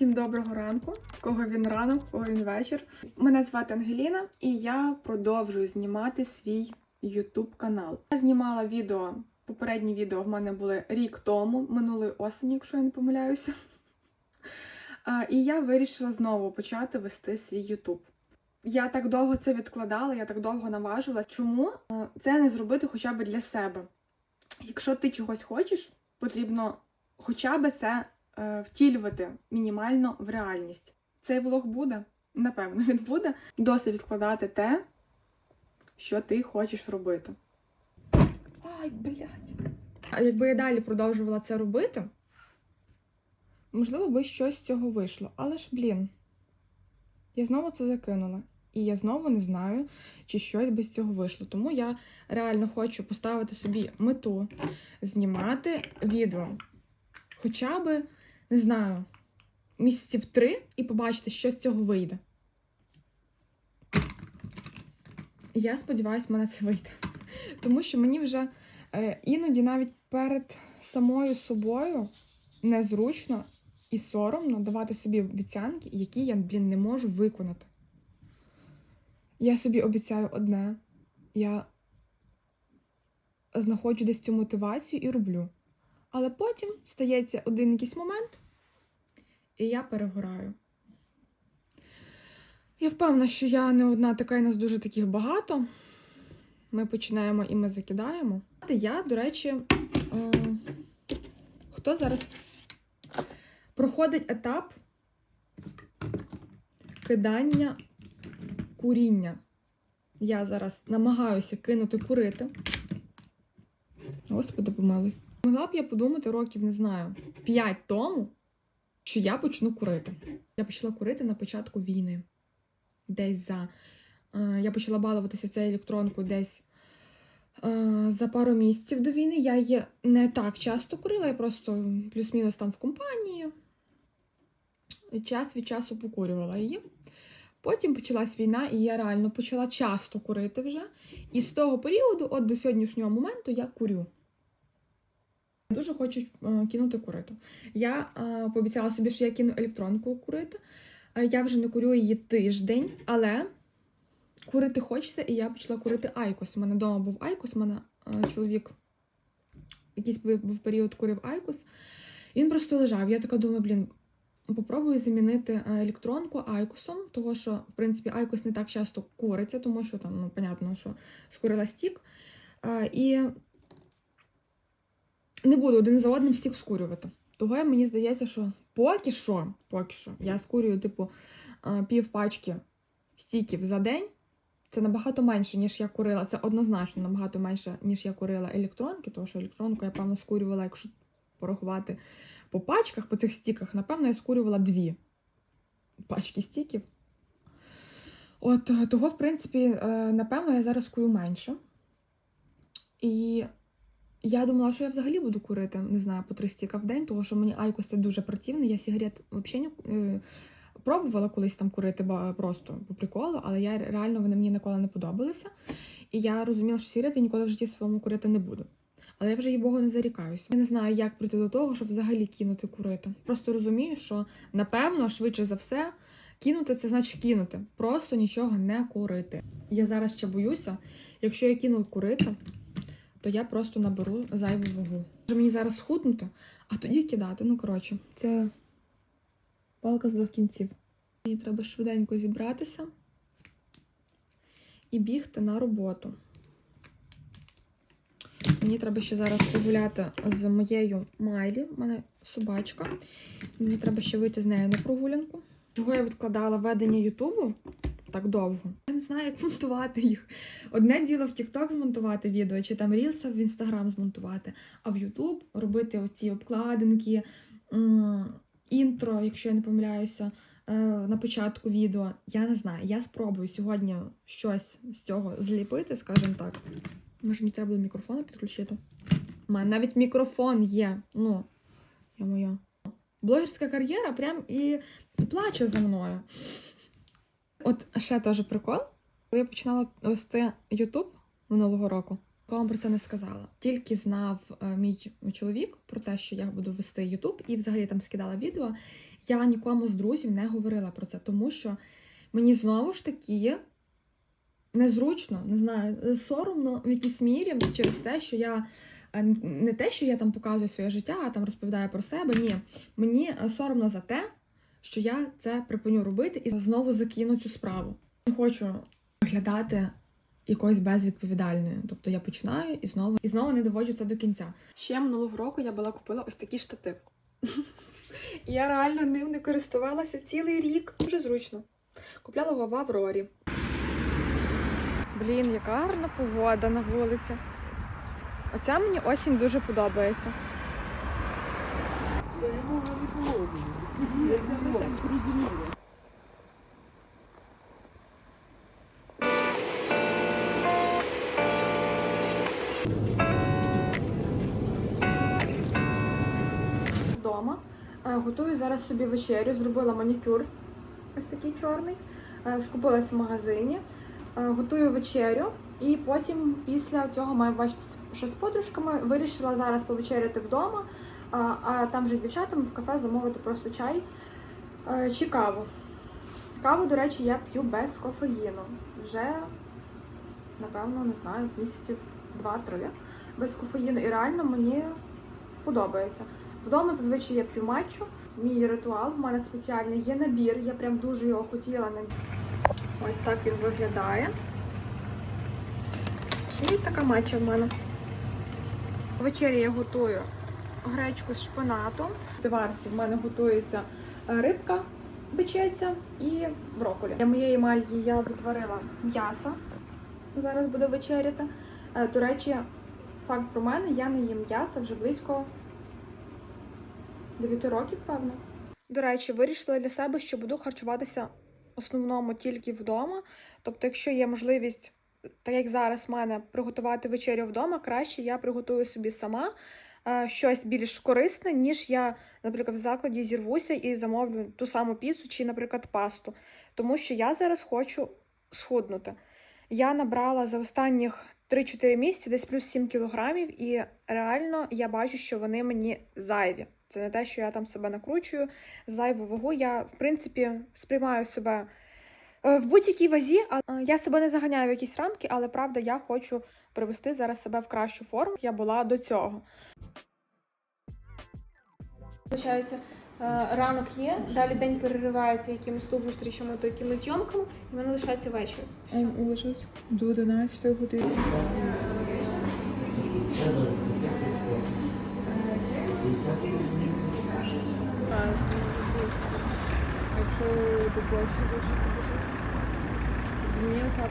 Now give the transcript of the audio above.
Всім доброго ранку, кого він ранок, кого він вечір. Мене звати Ангеліна, і я продовжую знімати свій YouTube канал. Я знімала відео. Попередні відео в мене були рік тому, минулої осені, якщо я не помиляюся. І я вирішила знову почати вести свій YouTube. Я так довго це відкладала, я так довго наважила. Чому це не зробити хоча б для себе? Якщо ти чогось хочеш, потрібно хоча б це втілювати мінімально в реальність. Цей влог буде? Напевно, він буде. Досить відкладати те, що ти хочеш робити. Ай, блядь. А якби я далі продовжувала це робити, можливо, би щось з цього вийшло. Але ж, блін, я знову це закинула. І я знову не знаю, чи щось би з цього вийшло. Тому я реально хочу поставити собі мету знімати відео. Хоча би, не знаю, місяців три і побачити, що з цього вийде. Я сподіваюся, в мене це вийде. Тому що мені вже е, іноді навіть перед самою собою незручно і соромно давати собі обіцянки, які я, блін, не можу виконати. Я собі обіцяю одне. Я знаходжу десь цю мотивацію і роблю. Але потім стається один якийсь момент, і я перегораю. Я впевнена, що я не одна така, і нас дуже таких багато. Ми починаємо і ми закидаємо. Я, до речі, е, хто зараз проходить етап кидання куріння. Я зараз намагаюся кинути курити. Господи, помилуй. Могла б я подумати років, не знаю, 5 тому, що я почну курити. Я почала курити на початку війни. Десь за. Е, я почала балуватися цією електронкою десь е, за пару місяців до війни. Я її не так часто курила, я просто плюс-мінус там в компанії. Час від часу покурювала її. Потім почалась війна, і я реально почала часто курити вже. І з того періоду, от до сьогоднішнього моменту, я курю. Дуже хочу е, кинути курити. Я е, пообіцяла собі, що я кину електронку курити. Е, я вже не курю її тиждень, але курити хочеться, і я почала курити айкос. У мене вдома був айкос, у мене чоловік якийсь був період курив айкос. Він просто лежав. Я така думаю, блін, попробую замінити електронку айкосом, тому що, в принципі, айкос не так часто куриться, тому що там, ну, понятно, що скурила стік. І не буду один за одним стік скурювати. Того мені здається, що поки що, поки що, я скурюю, типу, е, пів пачки стіків за день. Це набагато менше, ніж я курила. Це однозначно набагато менше, ніж я курила електронки, тому що електронку я, певно, скурювала, якщо порахувати по пачках, по цих стіках, напевно, я скурювала дві пачки стіків. От того, в принципі, е, напевно, я зараз курю менше. І я думала, що я взагалі буду курити, не знаю, по три стіка в день, тому що мені айкос це дуже противний. Я сигарет взагалі не пробувала колись там курити просто по приколу, але я реально вони мені ніколи не подобалися. І я розуміла, що сигарети ніколи в житті своєму курити не буду. Але я вже їй Богу не зарікаюся. Я не знаю, як прийти до того, щоб взагалі кинути курити. Просто розумію, що напевно, швидше за все, кинути це значить кинути. Просто нічого не курити. Я зараз ще боюся, якщо я кину курити, то я просто наберу зайву вагу. Може мені зараз схуднути, а тоді кидати. Ну, коротше, це палка з двох кінців. Мені треба швиденько зібратися і бігти на роботу. Мені треба ще зараз погуляти з моєю Майлі. У мене собачка. Мені треба ще вийти з нею на прогулянку. Чого я відкладала ведення Ютубу так довго? Не знаю, як монтувати їх. Одне діло в TikTok змонтувати відео, чи там Рілса в Інстаграм змонтувати, а в Ютуб робити оці обкладинки, інтро, якщо я не помиляюся, е, на початку відео. Я не знаю. Я спробую сьогодні щось з цього зліпити, скажімо так. Може, мені треба було мікрофон підключити? У мене навіть мікрофон є. Ну, я моя. Блогерська кар'єра прям і плаче за мною. От ще теж прикол. Коли я починала вести YouTube минулого року, Нікому про це не сказала. Тільки знав е, мій чоловік про те, що я буду вести Ютуб, і взагалі там скидала відео. Я нікому з друзів не говорила про це, тому що мені знову ж таки незручно, не знаю, соромно в якійсь мірі через те, що я е, не те, що я там показую своє життя, а там розповідаю про себе. Ні, мені е, соромно за те, що я це припиню робити і знову закину цю справу. Не хочу виглядати якоюсь безвідповідальною. Тобто я починаю і знову і знову не доводжу це до кінця. Ще минулого року я була купила ось такий штатив. Я реально ним не користувалася цілий рік. Дуже зручно. Купляла його в Аврорі. Блін, яка гарна погода на вулиці. Оця мені осінь дуже подобається. Вдома. Е, Готую зараз собі вечерю, зробила манікюр ось такий чорний. Е, Скупилась в магазині. Е, Готую вечерю і потім після цього маю бачити що з подружками. Вирішила зараз повечеряти вдома, а, а там вже з дівчатами в кафе замовити просто чай е, чи каву. Каву, до речі, я п'ю без кофеїну. Вже, напевно, не знаю, місяців 2-3 без кофеїну. І реально мені подобається. Вдома зазвичай я п'ю матчу. Мій ритуал в мене спеціальний є набір. Я прям дуже його хотіла. Ось так він виглядає. І така матча в мене. Ввечері я готую гречку з шпинатом. В тиварці в мене готується е, рибка, печеться і брокколі. Для моєї мальї я відварила м'ясо. Зараз буде вечеряти. Е, До речі, факт про мене, я не їм м'яса вже близько 9 років, певно. До речі, вирішила для себе, що буду харчуватися в основному тільки вдома. Тобто, якщо є можливість, так як зараз в мене приготувати вечерю вдома, краще я приготую собі сама щось більш корисне, ніж я, наприклад, в закладі зірвуся і замовлю ту саму піцу чи, наприклад, пасту. Тому що я зараз хочу схуднути. Я набрала за останніх 3-4 місяці десь плюс 7 кілограмів, і реально я бачу, що вони мені зайві. Це не те, що я там себе накручую, зайву вагу. Я, в принципі, сприймаю себе е, в будь-якій вазі, а я себе не заганяю в якісь рамки, але правда, я хочу привести зараз себе в кращу форму. Я була до цього. Получається, е, ранок є, далі день переривається якимось то зустрічами, то якимись зйомками, і в мене лишається вечір. Ужас. До 11 години. Якщо до площі дуже Мені оця